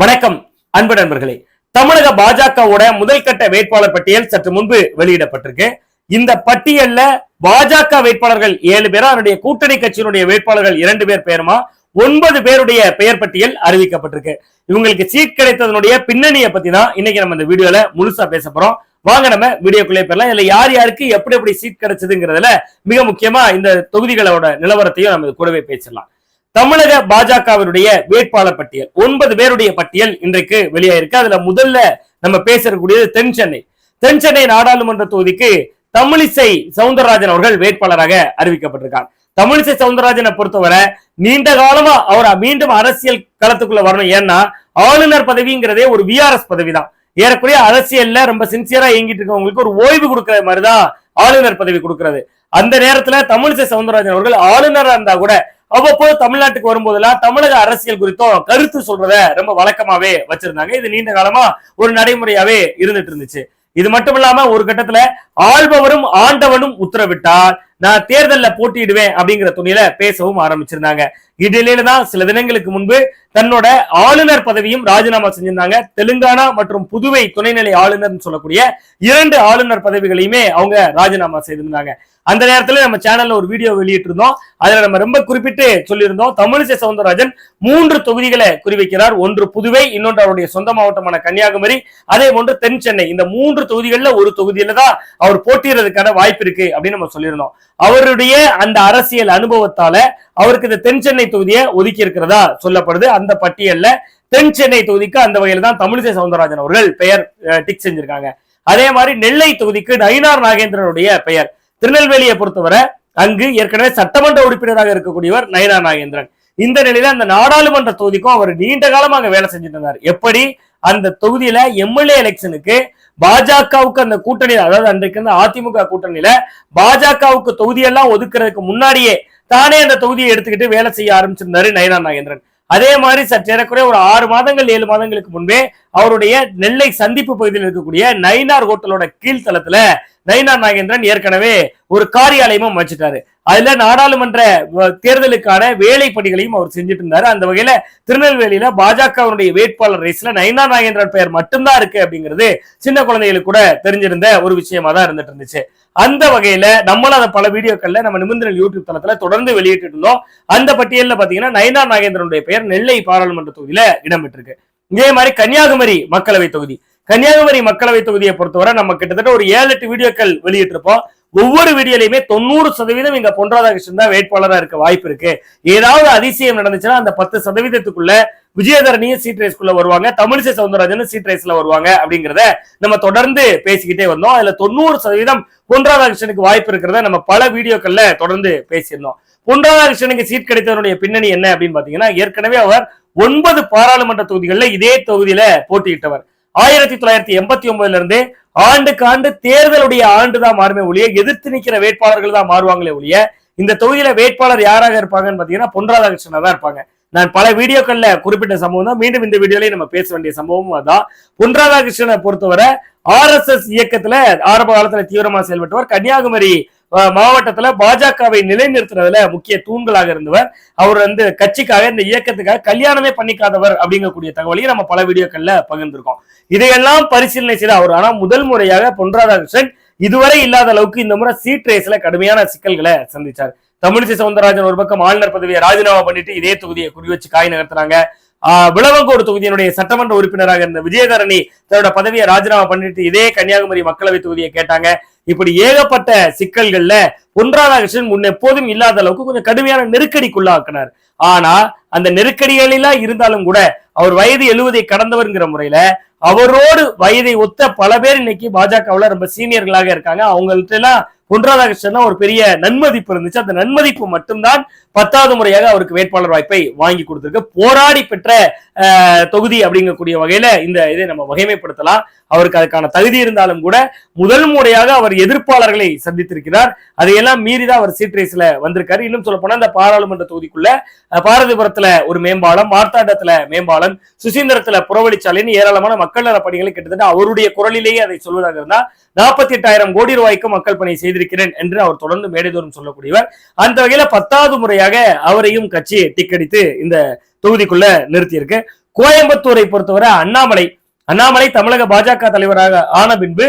வணக்கம் அன்பு நண்பர்களே. தமிழக பாஜகவோட முதல் கட்ட வேட்பாளர் பட்டியல் சற்று முன்பு வெளியிடப்பட்டிருக்கு. இந்த பட்டியல்ல பாஜக வேட்பாளர்கள் ஏழு பேரா அவருடைய கூட்டணி கட்சியினுடைய வேட்பாளர்கள் இரண்டு பேர் பெயருமா ஒன்பது பேருடைய பெயர் பட்டியல் அறிவிக்கப்பட்டிருக்கு. இவங்களுக்கு சீட் கிடைத்ததனுடைய பின்னணியை பத்தி தான் இன்னைக்கு நம்ம இந்த வீடியோல முழுசா பேச போறோம். வாங்க நம்ம வீடியோக்குள்ளே பெறலாம் இதுல யார் யாருக்கு எப்படி எப்படி சீட் கிடைச்சதுங்கிறதுல மிக முக்கியமா இந்த தொகுதிகளோட நிலவரத்தையும் நம்ம கூடவே பேசிடலாம். தமிழக பாஜகவினுடைய வேட்பாளர் பட்டியல். ஒன்பது பேருடைய பட்டியல் இன்றைக்கு வெளியாயிருக்கு. அதுல முதல்ல நம்ம பேசக்கூடியது தென் சென்னை. தென் சென்னை நாடாளுமன்ற தொகுதிக்கு தமிழிசை சவுந்தரராஜன் அவர்கள் வேட்பாளராக அறிவிக்கப்பட்டிருக்கார். தமிழிசை சவுந்தரராஜனை பொறுத்தவரை நீண்ட காலமா அவர் மீண்டும் அரசியல் களத்துக்குள்ள வரணும். ஏன்னா ஆளுநர் பதவிங்கிறதே ஒரு விஆர்எஸ் பதவி தான் ஏறக்குறைய அரசியல்ல ரொம்ப சின்சியரா இயங்கிட்டு இருக்கவங்களுக்கு ஒரு ஓய்வு கொடுக்கற மாதிரிதான் ஆளுநர் பதவி கொடுக்கிறது. அந்த நேரத்துல தமிழிசை சவுந்தரராஜன் அவர்கள் ஆளுநரா இருந்தா கூட அவ்வப்போது தமிழ்நாட்டுக்கு வரும்போதெல்லாம் தமிழக அரசியல் குறித்தும் கருத்து சொல்றத ரொம்ப வழக்கமாவே வச்சிருந்தாங்க. இது நீண்ட காலமா ஒரு நடைமுறையாவே இருந்துட்டு இருந்துச்சு. இது மட்டும் இல்லாம ஒரு கட்டத்துல ஆள்பவரும் ஆண்டவனும் உத்தரவிட்டால் நான் தேர்தலில் போட்டியிடுவேன் அப்படிங்கிற துணியில பேசவும் ஆரம்பிச்சிருந்தாங்க. இடையில தான் சில தினங்களுக்கு முன்பு தன்னோட ஆளுநர் பதவியும் ராஜினாமா செஞ்சிருந்தாங்க. தெலுங்கானா மற்றும் புதுவை துணைநிலை ஆளுநர்னு சொல்லக்கூடிய இரண்டு ஆளுநர் பதவிகளையுமே அவங்க ராஜினாமா செய்திருந்தாங்க. அந்த நேரத்துல நம்ம சேனல்ல ஒரு வீடியோ வெளியிட்டு இருந்தோம் அதுல நம்ம ரொம்ப குறிப்பிட்டு சொல்லியிருந்தோம். தமிழிசை சவுந்தரராஜன் மூன்று தொகுதிகளை குறிவைக்கிறார். ஒன்று புதுவை இன்னொன்று அவருடைய சொந்த மாவட்டமான கன்னியாகுமரி. அதே போன்று தென் சென்னை. இந்த மூன்று தொகுதிகளில் ஒரு தொகுதியில தான் அவர் போட்டியிடுறதுக்கான வாய்ப்பு இருக்கு அப்படின்னு நம்ம சொல்லியிருந்தோம். அவருடைய அந்த அரசியல் அனுபவத்தால அவருக்கு இந்த தென் சென்னை தொகுதியை ஒதுக்கி இருக்கிறதா சொல்லப்படுது. அந்த பட்டியல்ல தென் சென்னை தொகுதிக்கு அந்த வகையில தான் தமிழிசை சவுந்தரராஜன் அவர்கள் பெயர் டிக் செஞ்சிருக்காங்க. அதே மாதிரி நெல்லை தொகுதிக்கு நயினார் நாகேந்திரனுடைய பெயர். திருநெல்வேலியை பொறுத்தவரை அங்கு ஏற்கனவே சட்டமன்ற உறுப்பினராக இருக்கக்கூடியவர் நயனா நாகேந்திரன். இந்த நிலையில அந்த நாடாளுமன்ற தொகுதிக்கும் அவர் நீண்ட காலமாக வேலை செஞ்சுட்டு இருந்தார். எப்படி? அந்த தொகுதியில எம்எல்ஏ எலெக்ஷனுக்கு பாஜகவுக்கு அந்த கூட்டணி அதாவது அன்றைக்கு இருந்த அதிமுக கூட்டணியில பாஜகவுக்கு தொகுதியெல்லாம் ஒதுக்குறதுக்கு முன்னாடியே தானே அந்த தொகுதியை எடுத்துக்கிட்டு வேலை செய்ய ஆரம்பிச்சிருந்தாரு நயனா நாகேந்திரன். அதே மாதிரி சற்று ஏறக்குறைய ஒரு ஆறு மாதங்கள் ஏழு மாதங்களுக்கு முன்பே அவருடைய நெல்லை சந்திப்பு பகுதியில் இருக்கக்கூடிய நயினார் ஹோட்டலோட கீழ்த்தளத்துல நயினார் நாகேந்திரன் ஏற்கனவே ஒரு காரியாலயமும் அமைச்சிட்டாரு. அதுல நாடாளுமன்ற தேர்தலுக்கான வேலை பணிகளையும் அவர் செஞ்சுட்டு இருந்தாரு அந்த வகையில திருநெல்வேலியில பாஜகவினுடைய வேட்பாளர் ரேஸ்ல நயனா நாகேந்திரன் பெயர் மட்டும்தான் இருக்கு அப்படிங்கிறது சின்ன குழந்தைகளுக்கு கூட தெரிஞ்சிருந்த ஒரு விஷயமா தான் இருந்துட்டு இருந்துச்சு. அந்த வகையில நம்மளும் அதை பல வீடியோக்கள்ல நம்ம நிமிந்தனல் யூடியூப் தளத்துல தொடர்ந்து வெளியிட்டு இருந்தோம். அந்த பட்டியலில் பாத்தீங்கன்னா நயனா நாகேந்திரனுடைய பெயர் நெல்லை பாராளுமன்ற தொகுதியில இடம்பெற்றிருக்கு. இதே மாதிரி கன்னியாகுமரி மக்களவை தொகுதி. கன்னியாகுமரி மக்களவை தொகுதியை பொறுத்தவரை நம்ம கிட்டத்தட்ட ஒரு ஏழு எட்டு வீடியோக்கள் வெளியிட்டிருப்போம். ஒவ்வொரு வீடியோலையுமே தொண்ணூறு சதவீதம் இங்க பொன் ராதாகிருஷ்ணன் தான் வேட்பாளராக இருக்க வாய்ப்பு இருக்கு. ஏதாவது அதிசயம் நடந்துச்சுன்னா அந்த பத்து சதவீதத்துக்குள்ள விஜயதரணியும் சீட் ரேஸ்க்குள்ள வருவாங்க தமிழிசை சவுந்தரராஜனும் சீட் ரேஸ்ல வருவாங்க அப்படிங்கிறத நம்ம தொடர்ந்து பேசிக்கிட்டே வந்தோம். அதுல தொண்ணூறு சதவீதம் பொன் ராதாகிருஷ்ணனுக்கு வாய்ப்பு இருக்கிறத நம்ம பல வீடியோக்கள்ல தொடர்ந்து பேசியிருந்தோம். பொன் ராதாகிருஷ்ணனுக்கு சீட் கிடைத்தவருடைய பின்னணி என்ன அப்படின்னு பாத்தீங்கன்னா ஏற்கனவே அவர் ஒன்பது பாராளுமன்ற தொகுதிகளில் இதே தொகுதியில போட்டியிட்டவர். ஆயிரத்தி தொள்ளாயிரத்தி எண்பத்தி ஒன்பதுல இருந்து ஆண்டுக்கு ஆண்டு தேர்தலுடைய ஆண்டு தான் மாறுமே ஒழிய எதிர்த்து நிக்கிற வேட்பாளர்கள் தான் மாறுவாங்களே ஒழிய இந்த தொகுதியில வேட்பாளர் யாராக இருப்பாங்கன்னு பாத்தீங்கன்னா பொன் ராதாகிருஷ்ணனா தான் இருப்பாங்க. நான் பல வீடியோக்கள்ல குறிப்பிட்ட சம்பவம் தான் மீண்டும் இந்த வீடியோலயே நம்ம பேச வேண்டிய சம்பவமும் அதான். பொன் ராதாகிருஷ்ணனை பொறுத்தவரை ஆர் எஸ் எஸ் இயக்கத்துல ஆரம்ப காலத்துல தீவிரமா செயல்பட்டவர் கன்னியாகுமரி மாவட்டத்துல பாஜகவை நிலைநிறுத்துறதுல முக்கிய தூண்களாக இருந்தவர். அவர் வந்து கட்சிக்காக இந்த இயக்கத்துக்காக கல்யாணமே பண்ணிக்காதவர் அப்படிங்கக்கூடிய தகவலையும் நம்ம பல வீடியோக்கள்ல பகிர்ந்திருக்கோம். இதையெல்லாம் பரிசீலனை செய்த அவர். ஆனா முதல் முறையாக பொன் ராதாகிருஷ்ணன் இதுவரை இல்லாத அளவுக்கு இந்த முறை சீட் ரேஸ்ல கடுமையான சிக்கல்களை சந்திச்சார். தமிழிசை சவுந்தரராஜன் ஒரு பக்கம் ஆளுநர் பதவியை ராஜினாமா பண்ணிட்டு இதே தொகுதியை குறி வச்சு காய் நகர்த்துறாங்க. ஆஹ் விளவங்கோடு தொகுதியினுடைய சட்டமன்ற உறுப்பினராக இருந்த விஜயதரணி தன்னோட பதவியை ராஜினாமா பண்ணிட்டு இதே கன்னியாகுமரி மக்களவை தொகுதியை கேட்டாங்க. இப்படி ஏகப்பட்ட சிக்கல்கள்ல பொன் ராதாகிருஷ்ணன் முன் எப்போதும் இல்லாத அளவுக்கு கொஞ்சம் கடுமையான நெருக்கடிக்குள்ளாக்கினார். ஆனா அந்த நெருக்கடிகளெல்லாம் இருந்தாலும் கூட அவர் வயது எழுவதை கடந்தவர்ங்கிற முறையில அவரோடு வயதை ஒத்த பல பேர் இன்னைக்கு பாஜகவுல ரொம்ப சீனியர்களாக இருக்காங்க. அவங்கள்ட்ட எல்லாம் பொன் ராதாகிருஷ்ணன் ஒரு பெரிய நன்மதிப்பு இருந்துச்சு. அந்த நன்மதிப்பு மட்டும்தான் பத்தாவது முறையாக அவருக்கு வேட்பாளர் வாய்ப்பை வாங்கி கொடுத்திருக்கு. போராடி பெற்ற தொகுதி அப்படிங்கக்கூடிய வகையில இந்த இதை நம்ம வகைமைப்படுத்தலாம். அவருக்கு அதுக்கான தகுதி இருந்தாலும் கூட முதல் முறையாக அவர் எதிர்ப்பாளர்களை சந்தித்திருக்கிறார். அதையெல்லாம் மீறிதான் அவர் சீட் ரேஸ்ல வந்திருக்காரு. இன்னும் சொல்ல போனா இந்த பாராளுமன்ற தொகுதிக்குள்ள பாரதிபுரத்துல ஒரு மேம்பாலம் மார்த்தாண்டத்துல மேம்பாலம் சுசீந்திரத்துல புறவழிச்சாலைன்னு ஏராளமான மக்கள் நல பணிகளை கிட்டத்தட்ட அவருடைய குரலிலேயே அதை சொல்வதாக இருந்தா நாற்பத்தி எட்டாயிரம் கோடி ரூபாய்க்கு மக்கள் பணி செய்திருக்கிறேன் என்று அவர் தொடர்ந்து மேடைதோறும் சொல்லக்கூடியவர். அந்த வகையில பத்தாவது முறையாக அவரையும் கட்சி டிக்கெடித்து இந்த தொகுதிக்குள்ள நிறுத்தியிருக்கு. கோயம்புத்தூரை பொறுத்தவரை அண்ணாமலை அண்ணாமலை தமிழக பாஜக தலைவராக ஆன பின்பு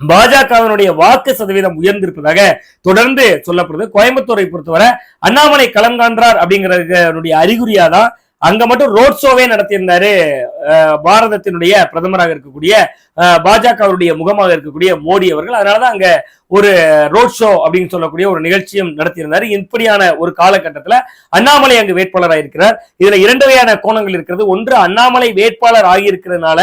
பாஜகவினுடைய வாக்கு சதவீதம் உயர்ந்திருப்பதாக தொடர்ந்து சொல்லப்படுது. கோயம்புத்தூரை பொறுத்தவரை அண்ணாமலை களம் காண்றார் அப்படிங்கறதுடைய அறிகுறியாதான் அங்க மட்டும் ரோட் ஷோவே நடத்தியிருந்தாரு பாரதத்தினுடைய பிரதமராக இருக்கக்கூடிய அஹ், பாஜகவுடைய முகமாக இருக்கக்கூடிய மோடி அவர்கள். அதனாலதான் அங்க ஒரு ரோட் ஷோ அப்படின்னு சொல்லக்கூடிய ஒரு நிகழ்ச்சியும் நடத்தியிருந்தாரு. இப்படியான ஒரு காலகட்டத்துல அண்ணாமலை அங்கு வேட்பாளராக இருக்கிறார். இதுல இரண்டு வகையான கோணங்கள் இருக்கிறது. ஒன்று அண்ணாமலை வேட்பாளர் ஆகியிருக்கிறதுனால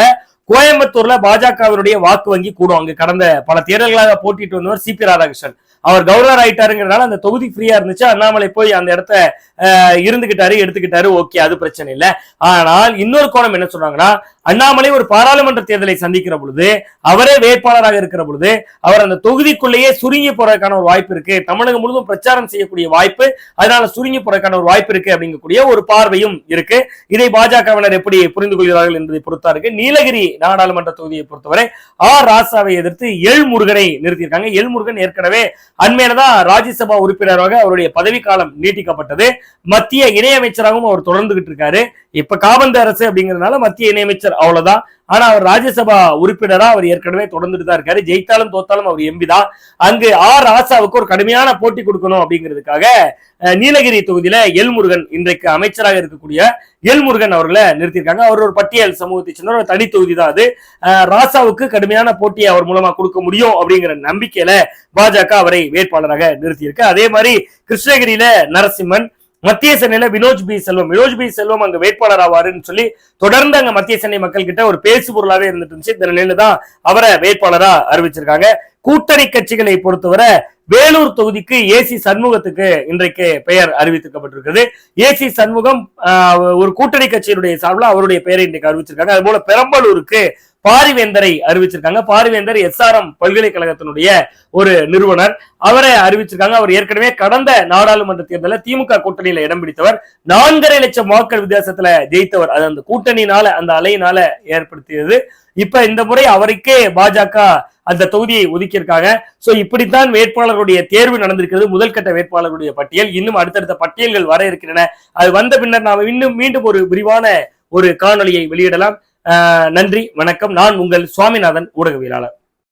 கோயம்புத்தூர்ல பாஜகவினுடைய வாக்கு வங்கி கூடும். அங்கு கடந்த பல தேர்தல்களாக போட்டிட்டு வந்தவர் சிபி ராதாகிருஷ்ணன். அவர் கவர்னர் ஆயிட்டாருங்கிறதுனால அந்த தொகுதி ஃப்ரீயா இருந்துச்சு. அண்ணாமலை போய் அந்த இடத்த அஹ், இருந்துகிட்டாரு எடுத்துக்கிட்டாரு. ஓகே அது பிரச்சனை இல்ல. ஆனால் இன்னொரு கோணம் என்ன சொல்றாங்கன்னா அண்ணாமலை ஒரு பாராளுமன்ற தேர்தலை சந்திக்கிற பொழுது அவரே வேட்பாளராக இருக்கிற பொழுது அவர் அந்த தொகுதிக்குள்ளேயே சுருங்கி போறதுக்கான ஒரு வாய்ப்பு இருக்கு. தமிழகம் முழுவதும் பிரச்சாரம் செய்யக்கூடிய வாய்ப்பு அதனால சுருங்கி போறதுக்கான ஒரு வாய்ப்பு இருக்கு அப்படிங்கக்கூடிய ஒரு பார்வையும் இருக்கு. இதை பாஜகவினர் எப்படி புரிந்து கொள்கிறார்கள் என்பதை பொறுத்தா இருக்கு. நீலகிரி நாடாளுமன்ற தொகுதியை பொறுத்தவரை ஆர் ராசாவை எதிர்த்து எல் முருகனை நிறுத்தியிருக்காங்க. எல் முருகன் ஏற்கனவே அண்மையில்தான் ராஜ்யசபா உறுப்பினராக அவருடைய பதவி காலம் நீட்டிக்கப்பட்டது. மத்திய இணையமைச்சராகவும் அவர் தொடர்ந்துகிட்டு இருக்காரு. இப்ப காபந்து அரசு அப்படிங்கறதுனால மத்திய இணையமைச்சர் அவ்வளவுதான். ஆனா அவர் ராஜ்யசபா உறுப்பினரா அவர் ஏற்கனவே தொடர்ந்துட்டு தான் இருக்காரு. ஜெயித்தாலும் தோத்தாலும் அவர் எம்பி தான். அங்கு ஆர் ராசாவுக்கு ஒரு கடுமையான போட்டி கொடுக்கணும் அப்படிங்கிறதுக்காக நீலகிரி தொகுதியில எல் முருகன் இன்றைக்கு அமைச்சராக இருக்கக்கூடிய எல் முருகன் அவர்களை நிறுத்தியிருக்காங்க. அவர் ஒரு பட்டியல் சமூகத்தை சேர்ந்த ஒரு தனி தொகுதி தான் அது. ராசாவுக்கு கடுமையான போட்டியை அவர் மூலமா கொடுக்க முடியும் அப்படிங்கிற நம்பிக்கையில பாஜக அவரை வேட்பாளராக நிறுத்தியிருக்கு. அதே மாதிரி கிருஷ்ணகிரியில நரசிம்மன் மத்திய சென்னையில வினோஜ் பி. செல்வம். வினோஜ் பி. செல்வம் அங்க வேட்பாளர் ஆவாருன்னு சொல்லி தொடர்ந்து அங்க மத்திய சென்னை மக்கள் கிட்ட ஒரு பேசு பொருளாவே இருந்துட்டு இருந்துச்சு. இந்த நிலையில தான் அவரை வேட்பாளரா அறிவிச்சிருக்காங்க. கூட்டணி கட்சிகளை பொறுத்தவரை வேலூர் தொகுதிக்கு ஏசி சண்முகத்துக்கு இன்றைக்கு பெயர் அறிவித்துக்கப்பட்டிருக்கிறது ஏசி சண்முகம் ஒரு கூட்டணி கட்சியினுடைய சார்பில் அவருடைய பெயரை இன்றைக்கு அறிவிச்சிருக்காங்க. அது போல பெரம்பலூருக்கு பாரிவேந்தரை அறிவிச்சிருக்காங்க. பாரிவேந்தர் எஸ்ஆர்எம் பல்கலைக்கழகத்தினுடைய ஒரு நிறுவனர். அவரை அறிவிச்சிருக்காங்க. அவர் ஏற்கனவே கடந்த நாடாளுமன்ற தேர்தலில் திமுக கூட்டணியில இடம் பிடித்தவர். நான்கரை லட்சம் வாக்கள் வித்தியாசத்துல ஜெயித்தவர். அது அந்த கூட்டணினால அந்த அலையினால ஏற்படுத்தியது. இப்ப இந்த முறை அவருக்கே பாஜக அந்த தொகுதியை ஒதுக்கியிருக்காங்க. சோ இப்படித்தான் வேட்பாளர்களுடைய தேர்வு நடந்திருக்கிறது முதல் கட்ட வேட்பாளர்களுடைய பட்டியல். இன்னும் அடுத்தடுத்த பட்டியல்கள் வர இருக்கின்றன. அது வந்த பின்னர் நாம் இன்னும் மீண்டும் ஒரு விரிவான ஒரு காணொலியை வெளியிடலாம். ஆஹ் நன்றி வணக்கம். நான் உங்கள் சுவாமிநாதன் ஊடகவியலாளர்.